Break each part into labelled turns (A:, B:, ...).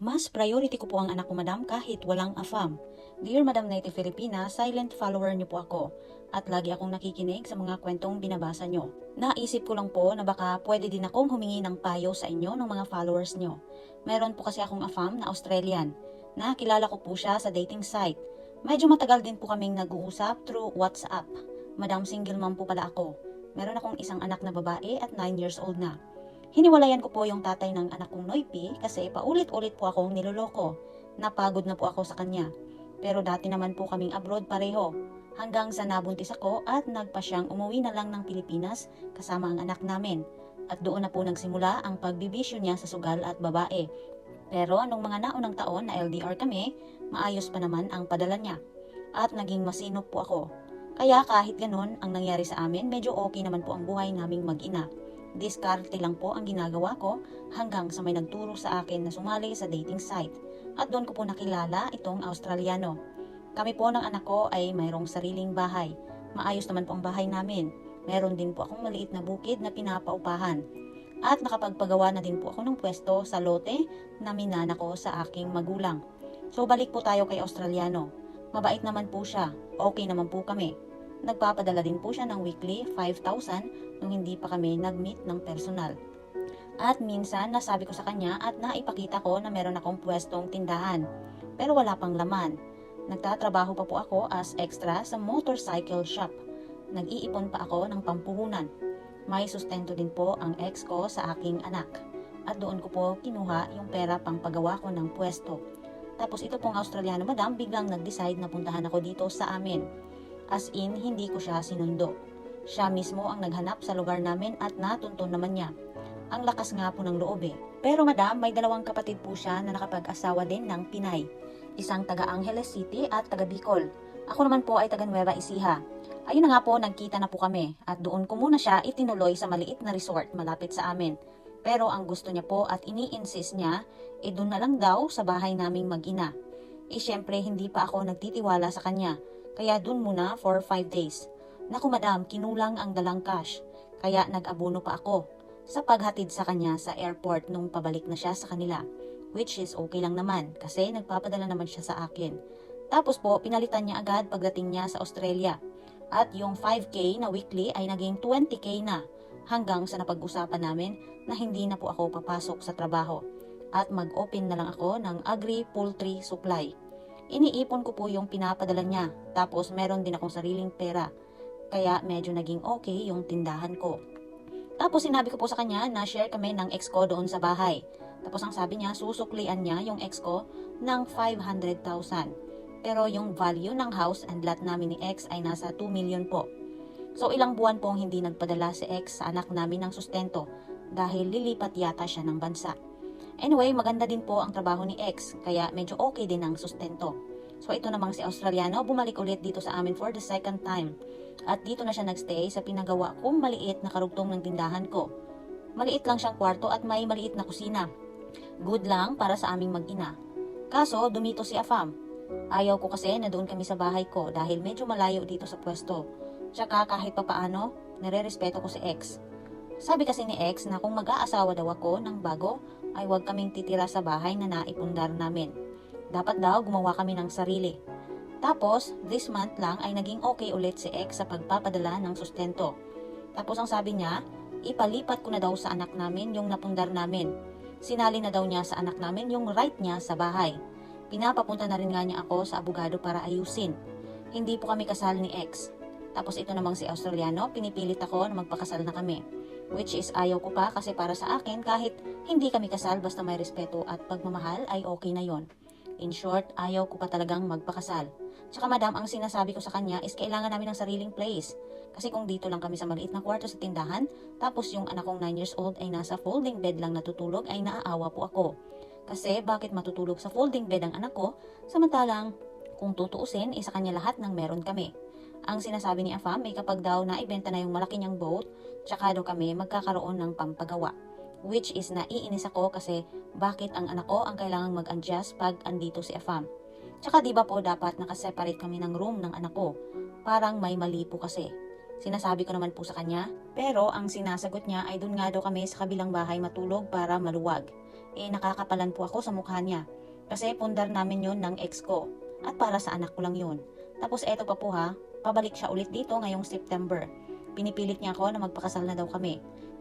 A: Mas priority ko po ang anak ko madam kahit walang afam. Dear Madam Native Filipina, silent follower niyo po ako at lagi akong nakikinig sa mga kwentong binabasa niyo. Naisip ko lang po na baka pwede din akong humingi ng payo sa inyo ng mga followers niyo. Meron po kasi akong afam na Australian na kilala ko po siya sa dating site. Medyo matagal din po kaming nag-uusap through WhatsApp. Madam single mom po pala ako. Meron akong isang anak na babae at 9 years old na. Hiniwalayan ko po yung tatay ng anak kong Noipi kasi paulit-ulit po akong niloloko. Napagod na po ako sa kanya. Pero dati naman po kaming abroad pareho. Hanggang sa nabuntis ako at nagpa siyang umuwi na lang ng Pilipinas kasama ang anak namin. At doon na po nagsimula ang pagbibisyo niya sa sugal at babae. Pero nung mga naunang taon na LDR kami, maayos pa naman ang padala niya. At naging masinop po ako. Kaya kahit ganun ang nangyari sa amin, medyo okay naman po ang buhay naming mag-ina. Diskarte lang po ang ginagawa ko hanggang sa may nagturo sa akin na sumali sa dating site. At doon ko po nakilala itong Australiano. Kami po ng anak ko ay mayroong sariling bahay. Maayos naman po ang bahay namin. Meron din po akong maliit na bukid na pinapaupahan. At nakapagpagawa na din po ako ng pwesto sa lote na minana ko sa aking magulang. So balik po tayo kay Australiano. Mabait naman po siya. Okay naman po kami. Nagpapadala din po siya ng weekly 5,000 nung hindi pa kami nag-meet ng personal. At minsan nasabi ko sa kanya at naipakita ko na meron akong pwestong tindahan. Pero wala pang laman. Nagtatrabaho pa po ako as extra sa motorcycle shop. Nag-iipon pa ako ng pampuhunan. May sustento din po ang ex ko sa aking anak. At doon ko po kinuha yung pera pang pagawa ko ng pwesto. Tapos ito pong Australiano madam biglang nag-decide na puntahan ako dito sa amin. As in, hindi ko siya sinundo. Siya mismo ang naghanap sa lugar namin at natuntun naman niya. Ang lakas nga po ng loob eh. Pero madam, may dalawang kapatid po siya na nakapag-asawa din ng Pinay. Isang taga Angeles City at taga Bicol. Ako naman po ay taga Nueva Ecija. Ayun na nga po, nagkita na po kami at doon ko muna siya itinuloy sa maliit na resort malapit sa amin. Pero ang gusto niya po at ini-insist niya, eh doon na lang daw sa bahay naming mag-ina. Eh syempre hindi pa ako nagtitiwala sa kanya, kaya doon muna for 5 days. Naku madam, kinulang ang dalang cash, kaya nag-abono pa ako sa paghatid sa kanya sa airport nung pabalik na siya sa kanila. Which is okay lang naman kasi nagpapadala naman siya sa akin. Tapos po, pinalitan niya agad pagdating niya sa Australia. At yung 5K na weekly ay naging 20K na hanggang sa napag-usapan namin na hindi na po ako papasok sa trabaho at mag-open na lang ako ng agri-poultry supply. Iniipon ko po yung pinapadala niya tapos meron din akong sariling pera kaya medyo naging okay yung tindahan ko. Tapos sinabi ko po sa kanya na share kami ng ex ko doon sa bahay. Tapos ang sabi niya, susuklian niya yung ex ko ng 500,000. Pero yung value ng house and lot namin ni ex ay nasa 2 million po. So ilang buwan pong hindi nagpadala si ex sa anak namin ng sustento dahil lilipat yata siya ng bansa. Anyway, maganda din po ang trabaho ni ex kaya medyo okay din ang sustento. So ito namang si Australiano bumalik ulit dito sa amin for the second time. At dito na siya nagstay sa pinagawa kong maliit na karugtong ng tindahan ko. Maliit lang siyang kwarto at may maliit na kusina. Good lang para sa aming mag-ina. Kaso, dumito si Afam. Ayaw ko kasi na doon kami sa bahay ko dahil medyo malayo dito sa pwesto. Tsaka kahit pa paano, nare-respeto ko si ex. Sabi kasi ni ex na kung mag-aasawa daw ako ng bago, ay huwag kaming titira sa bahay na naipundar namin. Dapat daw gumawa kami ng sarili. Tapos, this month lang ay naging okay ulit si ex sa pagpapadala ng sustento. Tapos ang sabi niya, ipalipat ko na daw sa anak namin yung napundar namin. Sinali na daw niya sa anak namin yung right niya sa bahay. Pinapapunta na rin nga niya ako sa abogado para ayusin. Hindi po kami kasal ni ex. Tapos ito namang si Australiano, pinipilit ako na magpakasal na kami. Which is ayaw ko pa kasi para sa akin kahit hindi kami kasal basta may respeto at pagmamahal ay okay na yon. In short, ayaw ko pa talagang magpakasal. Tsaka madam, ang sinasabi ko sa kanya is kailangan namin ng sariling place. Kasi kung dito lang kami sa maliit na kwarto sa tindahan, tapos yung anak kong 9 years old ay nasa folding bed lang natutulog, ay naaawa po ako. Kasi bakit matutulog sa folding bed ang anak ko, samantalang kung tutuusin, isa kanya lahat ng meron kami. Ang sinasabi ni Afam ay kapag daw naibenta na yung malaki niyang boat, tsaka daw kami magkakaroon ng pampagawa. Which is naiinis ako kasi bakit ang anak ko ang kailangang mag-adjust pag andito si Afam. Tsaka di ba po dapat nakaseparate kami ng room ng anak ko? Parang may mali po kasi. Sinasabi ko naman po sa kanya, pero ang sinasagot niya ay doon nga daw kami sa kabilang bahay matulog para maluwag. eh nakakapalan po ako sa mukha niya. Kasi pundar namin yon ng ex ko. At para sa anak ko lang yun. Tapos eto pa po ha, pabalik siya ulit dito ngayong September. Pinipilit niya ako na magpakasal na daw kami.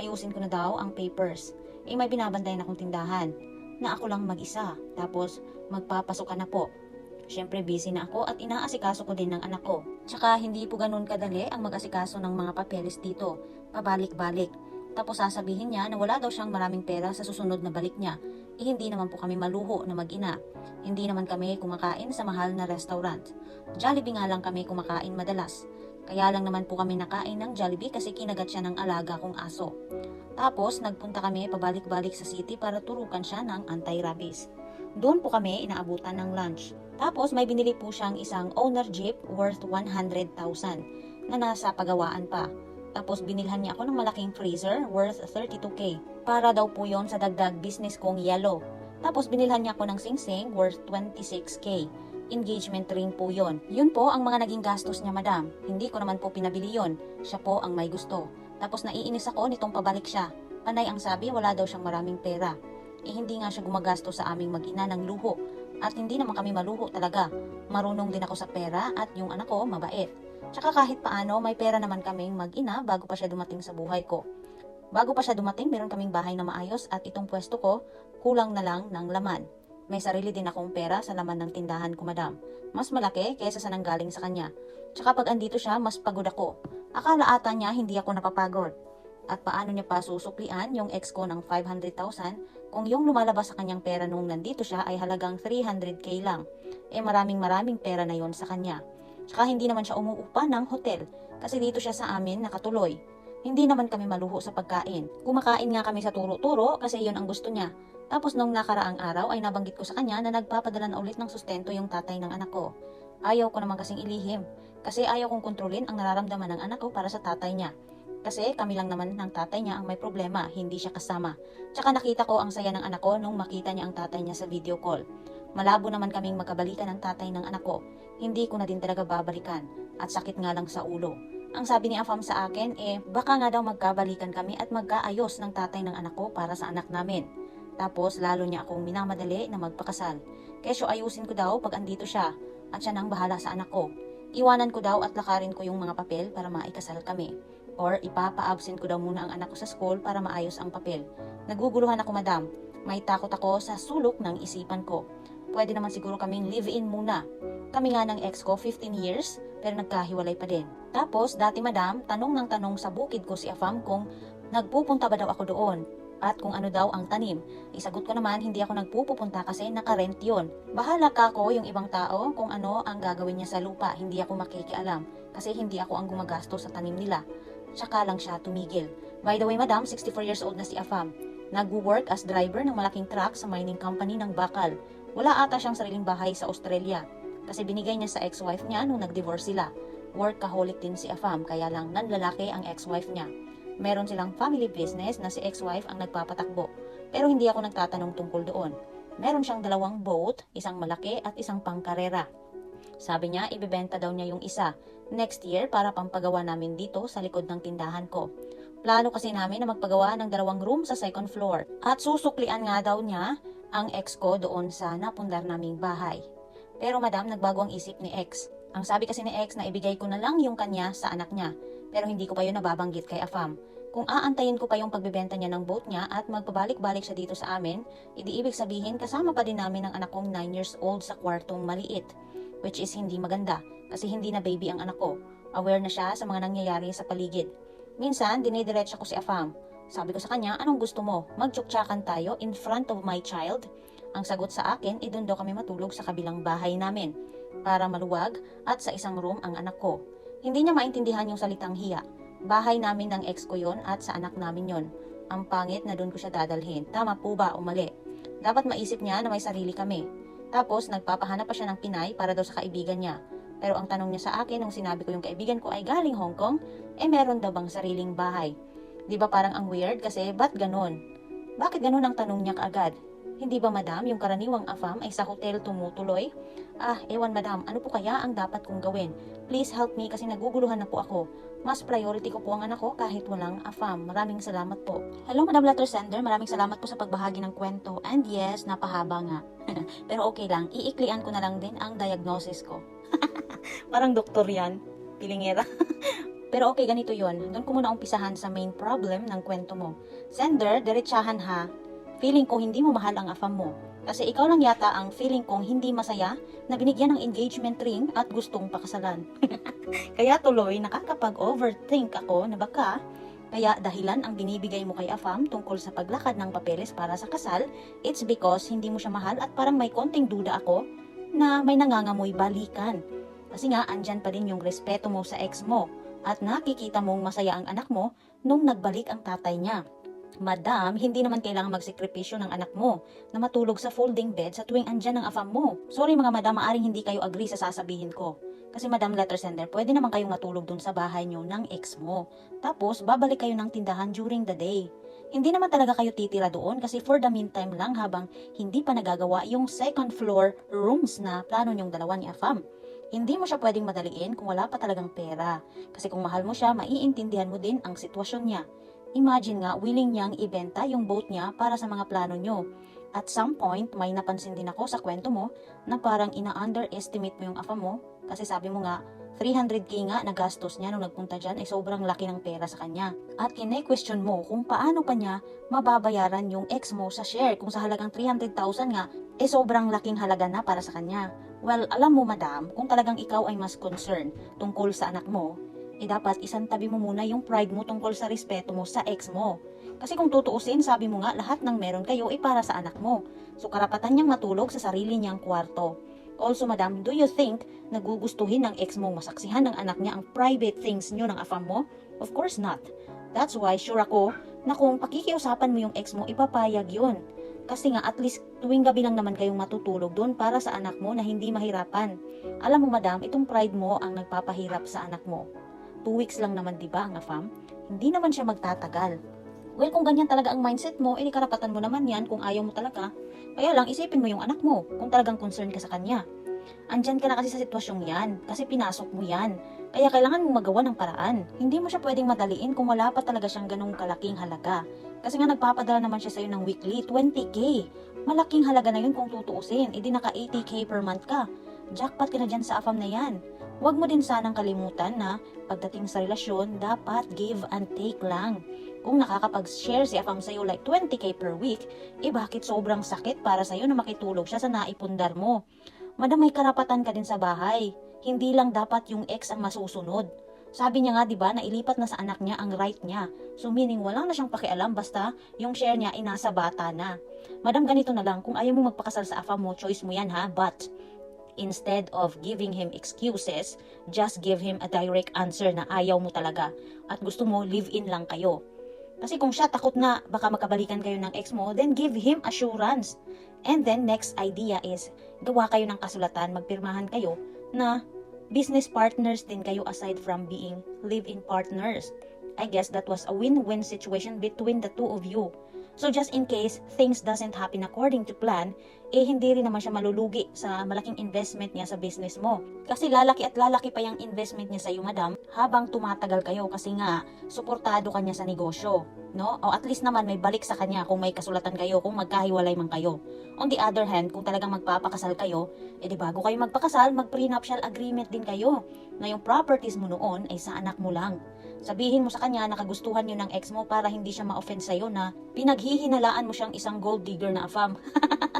A: Ayusin ko na daw ang papers. Eh may binabantayan akong tindahan na ako lang mag-isa. Tapos magpapasok ka na po. Siyempre busy na ako at inaasikaso ko din ng anak ko. Tsaka hindi po ganun kadali ang mag-asikaso ng mga papeles dito. Pabalik-balik. Tapos sasabihin niya na wala daw siyang maraming pera sa susunod na balik niya. Eh hindi naman po kami maluho na mag-ina. Hindi naman kami kumakain sa mahal na restaurant. Jollibee nga lang kami kumakain madalas. Kaya lang naman po kami nakain ng Jollibee kasi kinagat siya ng alaga kong aso. Tapos nagpunta kami pabalik-balik sa city para turukan siya ng anti-rabies. Doon po kami inaabutan ng lunch. Tapos may binili po siyang isang owner jeep worth 100,000 na nasa pagawaan pa. Tapos binilhan niya ako ng malaking freezer worth 32k para daw po yon sa dagdag business kong yellow. Tapos binilhan niya ako ng singsing worth 26k. Engagement ring po yon. Yun po ang mga naging gastos niya madam. Hindi ko naman po pinabili yon. Siya po ang may gusto. Tapos naiinis ako nitong pabalik siya. Panay ang sabi wala daw siyang maraming pera. Eh hindi nga siya gumagastos sa aming mag-ina ng luho. At hindi naman kami maluho talaga. Marunong din ako sa pera at yung anak ko mabait. Tsaka kahit paano may pera naman kaming mag-ina bago pa siya dumating sa buhay ko. Bago pa siya dumating, meron kaming bahay na maayos at itong pwesto ko, kulang na lang ng laman. May sarili din akong pera sa laman ng tindahan ko, madam. Mas malaki kaysa sa nanggaling sa kanya. Tsaka pag andito siya, mas pagod ako. Akala ata niya hindi ako napapagod. At paano niya pa susuklian yung ex ko ng 500,000 kung yung lumalabas sa kanyang pera nung nandito siya ay halagang 300k lang. Eh maraming maraming pera na yon sa kanya. Tsaka hindi naman siya umuupa ng hotel kasi dito siya sa amin nakatuloy. Hindi naman kami maluho sa pagkain. Kumakain nga kami sa turo-turo kasi yon ang gusto niya. Tapos nung nakaraang araw ay nabanggit ko sa kanya na nagpapadala na ulit ng sustento yung tatay ng anak ko. Ayaw ko naman kasing ilihim kasi ayaw kong kontrolin ang nararamdaman ng anak ko para sa tatay niya. Kasi kami lang naman ng tatay niya ang may problema, hindi siya kasama. Tsaka nakita ko ang saya ng anak ko nung makita niya ang tatay niya sa video call. Malabo naman kaming magkabalikan ng tatay ng anak ko. Hindi ko na din talaga babalikan at sakit nga lang sa ulo. Ang sabi ni Afam sa akin eh baka nga daw magkabalikan kami at magkaayos ng tatay ng anak ko para sa anak namin. Tapos lalo niya akong minamadali na magpakasal. Kesyo ayusin ko daw pag andito siya at siya nang bahala sa anak ko. Iwanan ko daw at lakarin ko yung mga papel para maikasal kami. Or ipapa-absent ko daw muna ang anak ko sa school para maayos ang papel. Naguguluhan ako madam. May takot ako sa sulok ng isipan ko. Pwede naman siguro kaming live-in muna. Kami nga ng ex ko 15 years pero nagkahiwalay pa din. Tapos dati madam, tanong ng tanong sa bukid ko si Afam kung nagpupunta ba daw ako doon at kung ano daw ang tanim. Isagot ko naman, hindi ako nagpupunta kasi nakarent yon. Bahala ka ko yung ibang tao kung ano ang gagawin niya sa lupa. Hindi ako makikialam kasi hindi ako ang gumagastos sa tanim nila. Tsaka lang siya tumigil. By the way, madam, 64 years old na si Afam. Nagwo-work as driver ng malaking truck sa mining company ng Bakal. Wala ata siyang sariling bahay sa Australia kasi binigay niya sa ex-wife niya nung nag-divorce sila. Workaholic din si Afam kaya lang nanlalaki ang ex-wife niya. Meron silang family business na si ex-wife ang nagpapatakbo. Pero hindi ako nagtatanong tungkol doon. Meron siyang dalawang boat, isang malaki at isang pangkarera. Sabi niya, ibebenta daw niya yung isa next year para pampagawa namin dito sa likod ng tindahan ko. Plano kasi namin na magpagawa ng dalawang room sa second floor. At susuklian nga daw niya ang ex ko doon sa napundar naming bahay. Pero madam, nagbago ang isip ni ex. Ang sabi kasi ni ex na ibigay ko na lang yung kanya sa anak niya. Pero hindi ko pa yun nababanggit kay Afam. Kung aantayin ko pa yung pagbebenta niya ng boat niya at magpabalik-balik siya dito sa amin, idi ibig sabihin kasama pa din namin ang anak kong 9 years old sa kwartong maliit. Which is hindi maganda kasi hindi na baby ang anak ko. Aware na siya sa mga nangyayari sa paligid. Minsan, dinidiretsa ko si Afam. Sabi ko sa kanya, anong gusto mo? Magtsuktsakan tayo in front of my child? Ang sagot sa akin, idun daw kami matulog sa kabilang bahay namin para maluwag at sa isang room ang anak ko. Hindi niya maintindihan yung salitang hiya. Bahay namin ng ex ko yon at sa anak namin yon. Ang pangit na doon ko siya dadalhin. Tama po ba o mali? Dapat maisip niya na may sarili kami. Tapos nagpapahanap pa siya ng Pinay para daw sa kaibigan niya. Pero ang tanong niya sa akin nung sinabi ko yung kaibigan ko ay galing Hong Kong, eh meron daw bang sariling bahay? Di ba parang ang weird kasi ba't ganon? Bakit ganon ang tanong niya kaagad? Hindi ba madam, yung karaniwang afam ay sa hotel tumutuloy? Ah, ewan madam, ano po kaya ang dapat kong gawin? Please help me kasi naguguluhan na po ako. Mas priority ko po ang anak ko kahit walang AFAM. Maraming salamat po. Hello Madam Letter Sender, maraming salamat po sa pagbahagi ng kwento. And yes, napahaba nga. Pero okay lang, iiklian ko na lang din ang diagnosis ko. Parang doktor yan, pilingera. Pero okay, ganito yon. Doon ko muna umpisahan sa main problem ng kwento mo. Sender, diretsahan ha. Feeling ko hindi mo mahal ang AFAM mo. Kasi ikaw lang yata ang feeling kong hindi masaya na binigyan ng engagement ring at gustong pakasalan. Kaya tuloy nakakapag-overthink ako na baka kaya dahilan ang binibigay mo kay Afam tungkol sa paglakad ng papeles para sa kasal, it's because hindi mo siya mahal at parang may konting duda ako na may nangangamoy balikan. Kasi nga, andyan pa din yung respeto mo sa ex mo at nakikita mong masaya ang anak mo nung nagbalik ang tatay niya. Madam, hindi naman kailangan magsekripisyo ng anak mo na matulog sa folding bed sa tuwing andyan ang afam mo. Sorry mga madam, maaring hindi kayo agree sa sasabihin ko. Kasi madam letter sender, pwede naman kayong matulog dun sa bahay nyo ng ex mo. Tapos, babalik kayo ng tindahan during the day. Hindi naman talaga kayo titira doon kasi for the meantime lang habang hindi pa nagagawa yung second floor rooms na plano nyong dalawa ni Afam. Hindi mo siya pwedeng madaliin kung wala pa talagang pera. Kasi kung mahal mo siya, maiintindihan mo din ang sitwasyon niya. Imagine nga, willing niyang ibenta yung boat niya para sa mga plano niyo. At some point, may napansin din ako sa kwento mo na parang ina-underestimate mo yung afa mo kasi sabi mo nga, 300k nga na gastos niya nung nagpunta dyan ay sobrang laki ng pera sa kanya. At kine-question mo kung paano pa niya mababayaran yung ex mo sa share kung sa halagang 300,000 nga, eh sobrang laking halaga na para sa kanya. Well, alam mo madam, kung talagang ikaw ay mas concerned tungkol sa anak mo, eh dapat isang tabi mo muna yung pride mo tungkol sa respeto mo sa ex mo. Kasi kung tutuusin, sabi mo nga lahat ng meron kayo ay para sa anak mo. So karapatan niyang matulog sa sarili niyang kwarto. Also, madam, do you think nagugustuhin ng ex mo masaksihan ng anak niya ang private things niyo ng afam mo? Of course not. That's why sure ako na kung pakikiusapan mo yung ex mo, ipapayag yun. Kasi nga at least tuwing gabi lang naman kayong matutulog doon para sa anak mo na hindi mahirapan. Alam mo madam, itong pride mo ang nagpapahirap sa anak mo. Two weeks lang naman 'di ba ang afam? Hindi naman siya magtatagal. Well, kung ganyan talaga ang mindset mo, edi karapatan mo naman yan kung ayaw mo talaga. Kaya lang, isipin mo yung anak mo kung talagang concerned ka sa kanya. Andyan ka na kasi sa sitwasyong yan, kasi pinasok mo yan. Kaya kailangan mong magawa ng paraan. Hindi mo siya pwedeng madaliin kung wala pa talaga siyang ganung kalaking halaga. Kasi nga nagpapadala naman siya sa'yo ng weekly, 20k. Malaking halaga na yun kung tutuusin, edi naka 80k per month ka. Jackpot ka na dyan sa afam na yan. Huwag mo din sanang kalimutan na pagdating sa relasyon, dapat give and take lang. Kung nakakapag-share si Afam sa'yo like 20k per week, eh bakit sobrang sakit para sa'yo na makitulog siya sa naipundar mo? Madam, may karapatan ka din sa bahay. Hindi lang dapat yung ex ang masusunod. Sabi niya nga 'di ba na ilipat na sa anak niya ang right niya. So meaning wala na siyang pakialam basta yung share niya ay nasa bata na. Madam ganito na lang kung ayaw mo magpakasal sa afa mo, choice mo yan ha. But instead of giving him excuses, just give him a direct answer na ayaw mo talaga at gusto mo live-in lang kayo. Kasi kung siya takot na baka magkabalikan kayo ng ex mo, then give him assurance. And then next idea is, gawa kayo ng kasulatan, magpirmahan kayo na business partners din kayo aside from being live-in partners. I guess that was a win-win situation between the two of you. So just in case things doesn't happen according to plan, eh hindi rin naman siya malulugi sa malaking investment niya sa business mo. Kasi lalaki at lalaki pa yung investment niya sa iyo, madam, habang tumatagal kayo kasi nga suportado kanya sa negosyo, no? O at least naman may balik sa kanya kung may kasulatan kayo, kung magkahiwalay man kayo. On the other hand, kung talagang magpapakasal kayo, eh di bago kayo magpakasal, mag-prenuptial agreement din kayo na yung properties mo noon ay sa anak mo lang. Sabihin mo sa kanya na kagustuhan yun ng ex mo para hindi siya ma-offend sa'yo na pinaghihinalaan mo siyang isang gold digger na afam.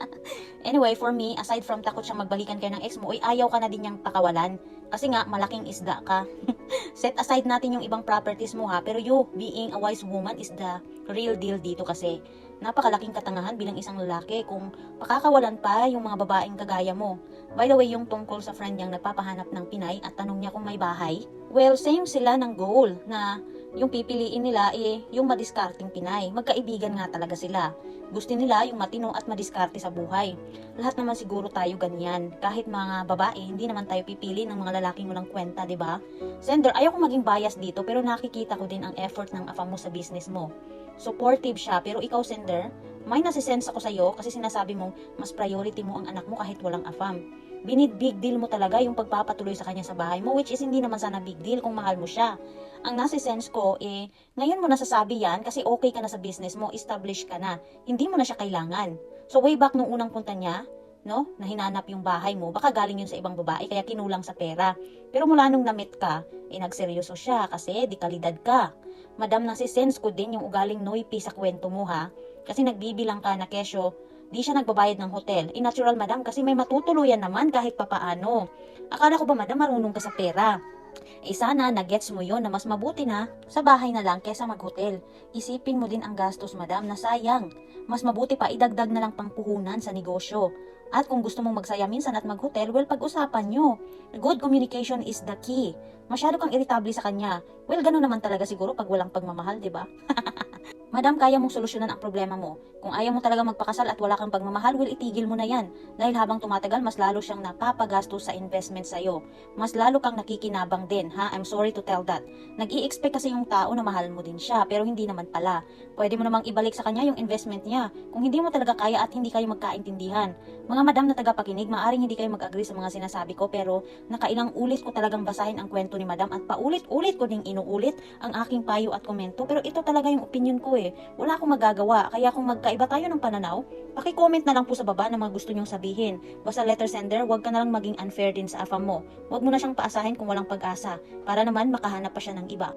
A: anyway, for me, aside from takot siyang magbalikan kayo ng ex mo, ay ayaw ka na din niyang pakawalan. Kasi nga, malaking isda ka. Set aside natin yung ibang properties mo ha, pero you, being a wise woman is the real deal dito kasi napakalaking katangahan bilang isang lalaki kung pakakawalan pa yung mga babaeng kagaya mo. By the way, yung tungkol sa friend niyang nagpapahanap ng Pinay at tanong niya kung may bahay, well, same sila ng goal na yung pipiliin nila eh yung madiskarting Pinay. Magkaibigan nga talaga sila. Gusto nila yung matino at madiskarte sa buhay. Lahat naman siguro tayo ganyan. Kahit mga babae, hindi naman tayo pipili ng mga lalaking walang kwenta, di ba? Sender, ayaw ko maging bias dito pero nakikita ko din ang effort ng afam mo sa business mo. Supportive siya, pero ikaw, sender, may nasisense ako sa'yo kasi sinasabi mong mas priority mo ang anak mo kahit walang afam. Binid big deal mo talaga yung pagpapatuloy sa kanya sa bahay mo, which is hindi naman sana big deal kung mahal mo siya. Ang nasa sense ko, eh, ngayon mo nasasabi yan kasi okay ka na sa business mo, established ka na. Hindi mo na siya kailangan. So way back nung unang punta niya, no, na hinanap yung bahay mo, baka galing yun sa ibang babae, kaya kinulang sa pera. Pero mula nung namit ka, eh, nagseryoso siya kasi di kalidad ka. Madam, nasi sense ko din yung ugaling noipy sa kwento mo ha. Kasi nagbibilang ka na kesyo, di siya nagbabayad ng hotel. Eh, natural madam, kasi may matutuluyan naman kahit papaano. Akala ko ba madam, marunong ka sa pera? Eh sana, nagets mo yon na mas mabuti na sa bahay na lang kesa mag-hotel. Isipin mo din ang gastos madam na sayang. Mas mabuti pa idagdag na lang pangpuhunan sa negosyo. At kung gusto mong magsaya minsan at mag-hotel, well, pag-usapan nyo. Good communication is the key. Masyado kang irritable sa kanya. Well, ganun naman talaga siguro pag walang pagmamahal, di ba? Madam, kaya mong solusyonan ang problema mo. Kung ayaw mo talaga magpakasal at wala kang pagmamahal, well, itigil mo na yan. Dahil habang tumatagal, mas lalo siyang napapagastos sa investment sa'yo. Mas lalo kang nakikinabang din, ha? I'm sorry to tell that. nag expect kasi yung tao na mahal mo din siya, pero hindi naman pala. Pwede mo namang ibalik sa kanya yung investment niya. Kung hindi mo talaga kaya at hindi kayo magkaintindihan. Mga madam na tagapakinig, maaring hindi kayo mag-agree sa mga sinasabi ko, pero nakailang ulit ko talagang basahin ang kwento ni madam at paulit-ulit ko ding inuulit ang aking payo at komento. Pero ito talaga yung opinion ko eh. Wala akong magagawa. Kaya kung magkaiba tayo ng pananaw, paki-comment na lang po sa baba na mga gusto nyong sabihin. Basta letter sender, huwag ka na lang maging unfair din sa afam mo. Huwag mo na siyang paasahin kung walang pag-asa. Para naman makahanap pa siya ng iba.